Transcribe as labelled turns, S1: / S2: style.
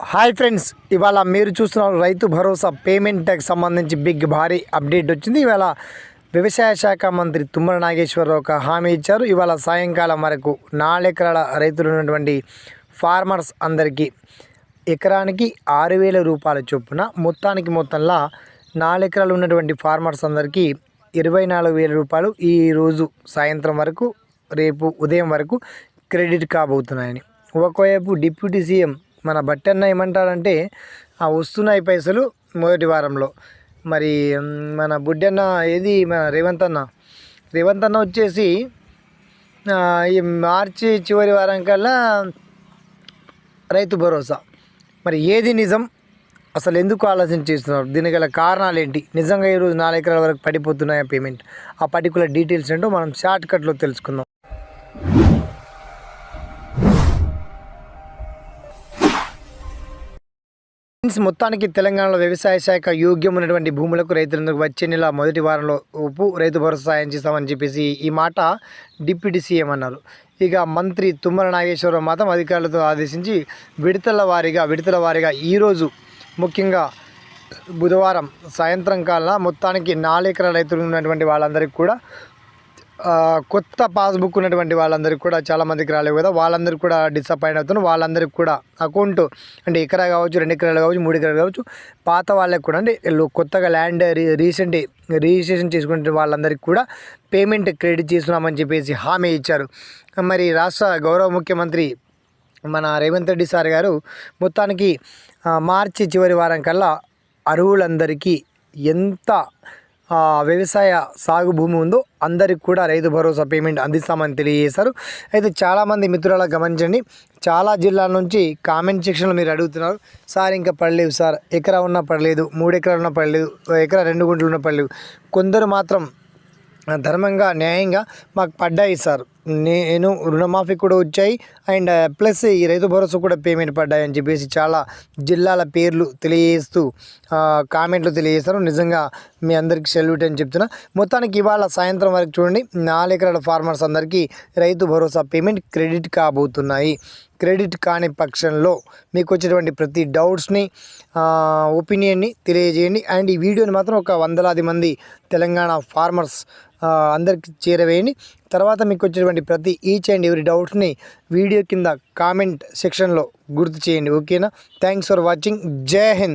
S1: Hi friends ఇవాళ మీరు చూస్తున్న రైతు భరోసా పేమెంట్కి సంబంధించి బిగ్ భారీ అప్డేట్ వచ్చింది. ఇవాళ వ్యవసాయ శాఖ మంత్రి తుమ్మల నాగేశ్వరరావు ఒక హామీ ఇచ్చారు. ఇవాళ సాయంకాలం వరకు నాలుగెకరాల రైతులు ఉన్నటువంటి ఫార్మర్స్ అందరికీ ఎకరానికి ఆరు వేల రూపాయల చొప్పున మొత్తానికి మొత్తంలో నాలుగెకరాలు ఉన్నటువంటి ఫార్మర్స్ అందరికీ ఇరవై నాలుగు వేల రూపాయలు ఈరోజు సాయంత్రం వరకు రేపు ఉదయం వరకు క్రెడిట్ కాబోతున్నాయని. ఒకవైపు డిప్యూటీ సీఎం మన బట్టన్న ఏమంటాడంటే ఆ వస్తున్నాయి పైసలు మొదటి వారంలో. మరి మన బుడ్డన్న ఏది మన రేవంత్ అన్న రేవంత్ అన్న వచ్చేసి ఈ మార్చి చివరి వారం కల్లా రైతు భరోసా. మరి ఏది నిజం? అసలు ఎందుకు ఆలోచన చేస్తున్నారు? దీనికి గల కారణాలు ఏంటి నిజంగా ఈరోజు నాలుగు ఎకరాల వరకు పడిపోతున్నాయా పేమెంట్? ఆ పర్టికులర్ డీటెయిల్స్ ఏంటో మనం షార్ట్ కట్లో తెలుసుకుందాం. ఫ్రెండ్స్ మొత్తానికి తెలంగాణలో వ్యవసాయ శాఖ యోగ్యం ఉన్నటువంటి భూములకు రైతులందరికీ వచ్చే నెల మొదటి వారంలో ఉప్పు రైతు భరోసా సాయం చేస్తామని చెప్పేసి ఈ మాట డిప్యూటీ సీఎం అన్నారు. ఇక మంత్రి తుమ్మల నాగేశ్వరరావు మాత్రం అధికారులతో ఆదేశించి విడతల వారీగా విడతల వారీగా ఈరోజు ముఖ్యంగా బుధవారం సాయంత్రం కాలం మొత్తానికి నాలుగు ఎకరాల రైతులు ఉన్నటువంటి వాళ్ళందరికీ కూడా కొత్త పాస్బుక్ ఉన్నటువంటి వాళ్ళందరికీ కూడా చాలా మందికి రాలేవు కదా. వాళ్ళందరికీ కూడా డిసప్పాయింట్ అవుతున్నారు. వాళ్ళందరికీ కూడా అకౌంట్ అంటే ఎకరా కావచ్చు రెండు ఎకరాలు కావచ్చు మూడు ఎకరాలు కావచ్చు పాత వాళ్ళకి కూడా అంటే వీళ్ళు కొత్తగా ల్యాండ్ రీ రీసెంట్ రిజిస్ట్రేషన్ చేసుకునే వాళ్ళందరికీ కూడా పేమెంట్ క్రెడిట్ చేస్తున్నామని చెప్పేసి హామీ ఇచ్చారు. మరి రాష్ట్ర గౌరవ ముఖ్యమంత్రి మన రేవంత్ రెడ్డి సార్ గారు మొత్తానికి మార్చి చివరి వారం కల్లా అరువులందరికీ ఎంత వ్యవసాయ సాగు భూమి ఉందో అందరికి కూడా రైతు భరోసా పేమెంట్ అందిస్తామని తెలియజేశారు. అయితే చాలామంది మిత్రుల గమనించండి చాలా జిల్లాల నుంచి కామెంట్ సెక్షన్లో మీరు అడుగుతున్నారు సార్ ఇంకా పడలేవు సార్ ఎకరా ఉన్నా పడలేదు మూడు ఎకరాలు ఉన్నా పడలేదు ఎకరా రెండు గుంటలు ఉన్నా పడలేవు కొందరు మాత్రం ధర్మంగా న్యాయంగా మాకు పడ్డాయి సార్. నేను రుణమాఫీ కూడా వచ్చాయి. అండ్ ప్లస్ ఈ రైతు భరోసా కూడా పేమెంట్ పడ్డాయి అని చెప్పేసి చాలా జిల్లాల పేర్లు తెలియజేస్తూ కామెంట్లు తెలియజేస్తారు. నిజంగా మీ అందరికీ సెల్యూట్ అని చెప్తున్నా. మొత్తానికి ఇవాళ సాయంత్రం వరకు చూడండి. నాలుగు ఎకరాల ఫార్మర్స్ అందరికీ రైతు భరోసా పేమెంట్ క్రెడిట్ కాబోతున్నాయి. క్రెడిట్ కాని పక్షంలో మీకు వచ్చేటువంటి ప్రతి డౌట్స్ని ఒపీనియన్ని తెలియజేయండి. అండ్ ఈ వీడియోని మాత్రం ఒక వందలాది మంది తెలంగాణ ఫార్మర్స్ అందరికి చేరవేయండి. తర్వాత మీకు వచ్చేటువంటి ప్రతి ఈచ్ అండ్ ఎవరి డౌట్స్ని వీడియో కింద కామెంట్ సెక్షన్లో గుర్తు చేయండి. ఓకేనా? Thanks for watching. జై హింద్.